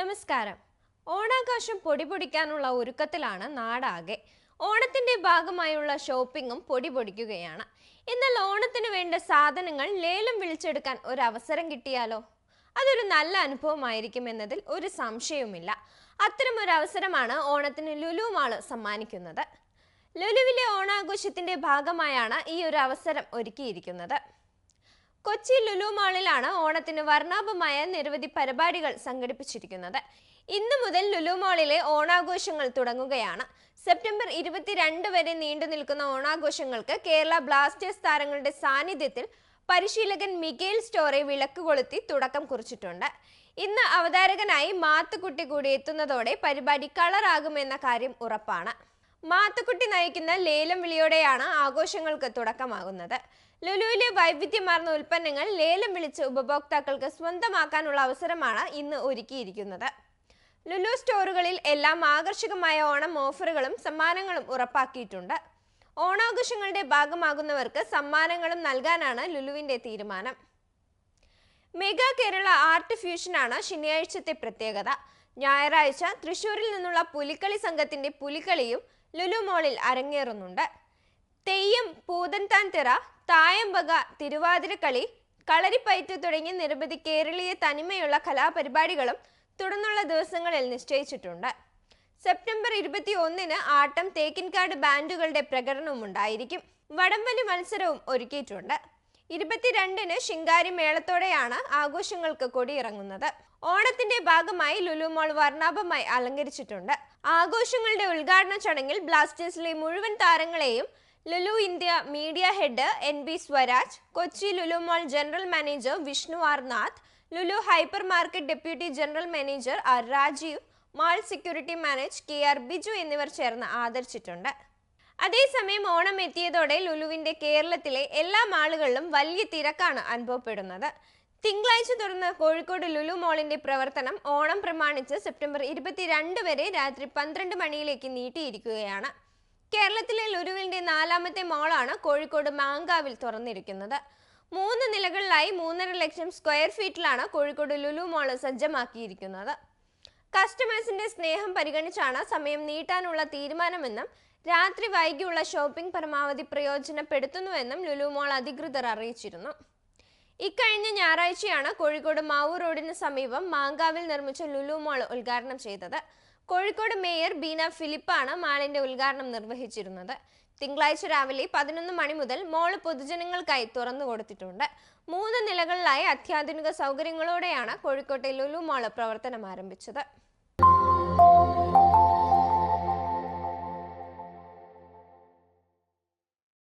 നമസ്കാരം. ഓണാഘോഷം പൊടിപൊടിക്കാനുള്ള ഒരുക്കത്തിലാണ് നാടാകെ. ഓണത്തിന്റെ ഭാഗമായുള്ള ഷോപ്പിംഗും പൊടിപൊടിക്കുകയാണ്. എന്നാൽ ഓണത്തിന് വേണ്ട സാധനങ്ങൾ ലേലം വിളിച്ചെടുക്കാൻ ഒരു അവസരം കിട്ടിയാലോ? അതൊരു നല്ല അനുഭവമായിരിക്കും എന്നതിൽ ഒരു സംശയവുമില്ല. അത്തരം ഒരു അവസരമാണ് ഓണത്തിന് ലുലു സമ്മാനിക്കുന്നത്. ലുലുവിലെ ഓണാഘോഷത്തിന്റെ ഭാഗമായാണ് ഈ ഒരു അവസരം ഒരുക്കിയിരിക്കുന്നത്. കൊച്ചി ലുലു മാളിലാണ് ഓണത്തിന് വർണാഭമായ നിരവധി പരിപാടികൾ സംഘടിപ്പിച്ചിരിക്കുന്നത്. ഇന്നു മുതൽ ലുലു മാളിലെ ഓണാഘോഷങ്ങൾ തുടങ്ങുകയാണ്. സെപ്റ്റംബർ ഇരുപത്തിരണ്ട് വരെ നീണ്ടു നിൽക്കുന്ന ഓണാഘോഷങ്ങൾക്ക് കേരള ബ്ലാസ്റ്റേഴ്സ് താരങ്ങളുടെ സാന്നിധ്യത്തിൽ പരിശീലകൻ മിഗേൽ സ്റ്റോറെ വിളക്ക് കൊളുത്തി തുടക്കം കുറിച്ചിട്ടുണ്ട്. ഇന്ന് അവതാരകനായി മാത്തുക്കുട്ടി കൂടി എത്തുന്നതോടെ പരിപാടി കളറാകുമെന്ന കാര്യം ഉറപ്പാണ്. മാത്തുക്കുട്ടി നയിക്കുന്ന ലേലം വിളിയോടെയാണ് ആഘോഷങ്ങൾക്ക് തുടക്കമാകുന്നത്. ലുലുവിലെ വൈവിധ്യമാർന്ന ഉൽപ്പന്നങ്ങൾ ലേലം വിളിച്ച് ഉപഭോക്താക്കൾക്ക് സ്വന്തമാക്കാനുള്ള അവസരമാണ് ഇന്ന് ഒരുക്കിയിരിക്കുന്നത്. ലുലു സ്റ്റോറുകളിൽ എല്ലാം ആകർഷകമായ ഓണം ഓഫറുകളും സമ്മാനങ്ങളും ഉറപ്പാക്കിയിട്ടുണ്ട്. ഓണാഘോഷങ്ങളുടെ ഭാഗമാകുന്നവർക്ക് സമ്മാനങ്ങളും നൽകാനാണ് ലുലുവിന്റെ തീരുമാനം. മെഗാ കേരള ആർട്ട് ഫ്യൂഷനാണ് ശനിയാഴ്ചത്തെ പ്രത്യേകത. ഞായറാഴ്ച തൃശൂരിൽ നിന്നുള്ള പുലിക്കളി സംഘത്തിന്റെ പുലിക്കളിയും ലുലു മോളിൽ അരങ്ങേറുന്നുണ്ട്. തെയ്യം പൂതൻതാൻ തിറ തായമ്പക തിരുവാതിരക്കളി കളരിപ്പയറ്റ് തുടങ്ങി നിരവധി കേരളീയ തനിമയുള്ള കലാപരിപാടികളും തുടർന്നുള്ള ദിവസങ്ങളിൽ നിശ്ചയിച്ചിട്ടുണ്ട്. സെപ്റ്റംബർ ഇരുപത്തി ഒന്നിന് ആട്ടം തേക്കിൻകാട് ബാൻഡുകളുടെ പ്രകടനവും ഉണ്ടായിരിക്കും. വടംവലി മത്സരവും ഒരുക്കിയിട്ടുണ്ട്. ഇരുപത്തിരണ്ടിന് ശിങ്കാരി മേളത്തോടെയാണ് ആഘോഷങ്ങൾക്ക് കൊടിയിറങ്ങുന്നത്. ഓണത്തിന്റെ ഭാഗമായി ലുലു മോൾ വർണാഭമായി അലങ്കരിച്ചിട്ടുണ്ട്. ആഘോഷങ്ങളുടെ ഉദ്ഘാടന ചടങ്ങിൽ ബ്ലാസ്റ്റേഴ്സിലെ മുഴുവൻ താരങ്ങളെയും Lulu India media head N B Swaraj Kochi Lulu mall general manager Vishnu R Nath Lulu hypermarket deputy general manager R Rajeev mall security manage K R Biju എന്നിവർ ചേർന്ന് ആദരിച്ചിട്ടുണ്ട്. അതേസമയം ഓണം എത്തിയതോടെ ലുലുവിന്റെ കേരളത്തിലെ എല്ലാ മാളുകളിലും വലിയ തിരക്കാണ് അനുഭവപ്പെടുന്നത്. തിങ്കളാഴ്ച തുറന്ന കോഴിക്കോട് ലുലു മോളിന്റെ പ്രവർത്തനം ഓണം പ്രമാണിച്ച് സെപ്റ്റംബർ ഇരുപത്തിരണ്ട് വരെ രാത്രി പന്ത്രണ്ട് മണിയിലേക്ക് നീട്ടിയിരിക്കുകയാണ്. കേരളത്തിലെ ലുലുവിന്റെ നാലാമത്തെ മോളാണ് കോഴിക്കോട് മാങ്കാവിൽ തുറന്നിരിക്കുന്നത്. മൂന്ന് നിലകളിലായി മൂന്നര ലക്ഷം സ്ക്വയർ ഫീറ്റിലാണ് കോഴിക്കോട് ലുലു മോൾ സജ്ജമാക്കിയിരിക്കുന്നത്. കസ്റ്റമേഴ്സിന്റെ സ്നേഹം പരിഗണിച്ചാണ് സമയം നീട്ടാനുള്ള തീരുമാനമെന്നും രാത്രി വൈകിയുള്ള ഷോപ്പിംഗ് പരമാവധി പ്രയോജനപ്പെടുത്തുന്നുവെന്നും ലുലു മോൾ അധികൃതർ അറിയിച്ചിരുന്നു. ഇക്കഴിഞ്ഞ ഞായറാഴ്ചയാണ് കോഴിക്കോട് മാവൂർ റോഡിന് സമീപം മാങ്കാവിൽ നിർമ്മിച്ച ലുലു മാൾ ഉദ്ഘാടനം ചെയ്തത്. കോഴിക്കോട് മേയർ ബീന ഫിലിപ്പാണ് മാളിന്റെ ഉദ്ഘാടനം നിർവഹിച്ചിരുന്നത്. തിങ്കളാഴ്ച രാവിലെ പതിനൊന്ന് മണി മുതൽ മോൾ പൊതുജനങ്ങൾക്കായി തുറന്നു കൊടുത്തിട്ടുണ്ട്. മൂന്ന് നിലകളിലായി അത്യാധുനിക സൗകര്യങ്ങളോടെയാണ് കോഴിക്കോട്ടെ ലുലു മോൾ പ്രവർത്തനം ആരംഭിച്ചത്.